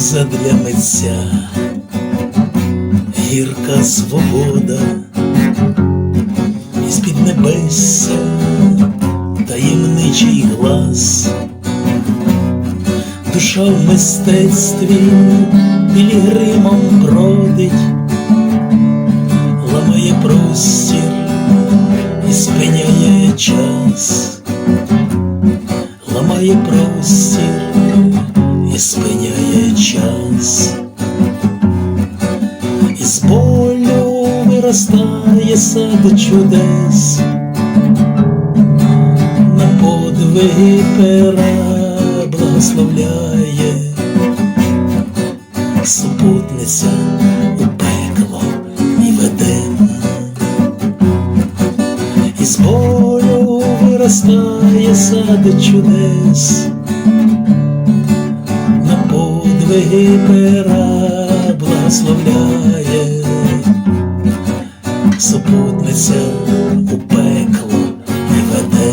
муза для митця, гірка свобода, із під небесся таємничий глас, душа в мистецтві пілігримом бродить, ламає простір і спиняє час, ламає простір час, із болю виростає сад чудес, на подвиги пера благословляє, супутниця у пекло і веде. Із болю виростає сад чудес, подвиги пера благословляє, супутниця у пекло і веде.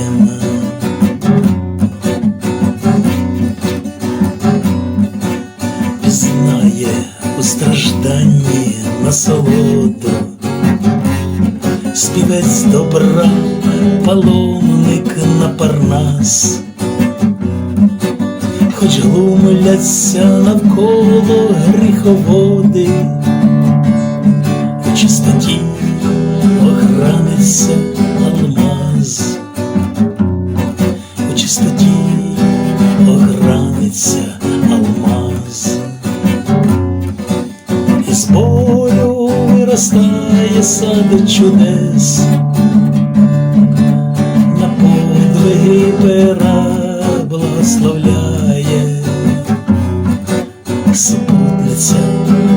Пізнає у стражданні насолоду, співець добра, паломник на парнас, хоч глумляться навколо гріховоди, у чистоті охраниться алмаз, у чистоті охраниться алмаз. Із болю виростає сад чудес, на подвиги пера благословляє, супутниця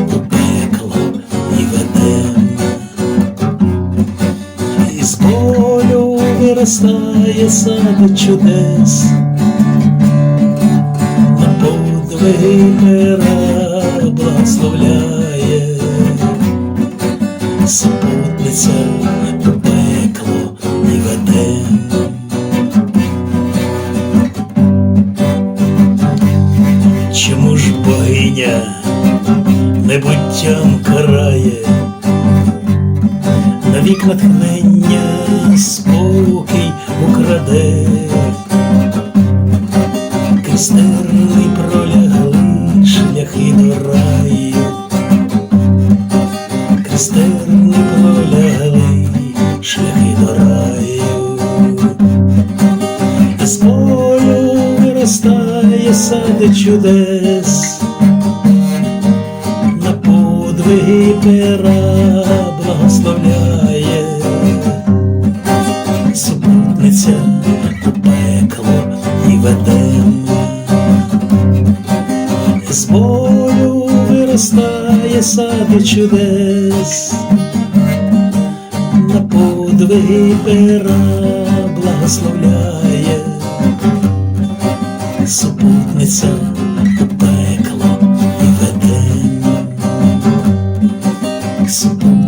у пекло і веде. Із болю виростає сад чудес, на подвиги пера благословляє, супутниця небуттям карає, навік натхнення спокій украде, крістерний пролягли шляхи до раю, крістерний пролягли шляхи до раю, з полю виростає сад чудес, подвиги пера благословляє, супутниця у пекло і веде. З болю виростає сад чудес, на подвиги пера благословляє, супутниця isso.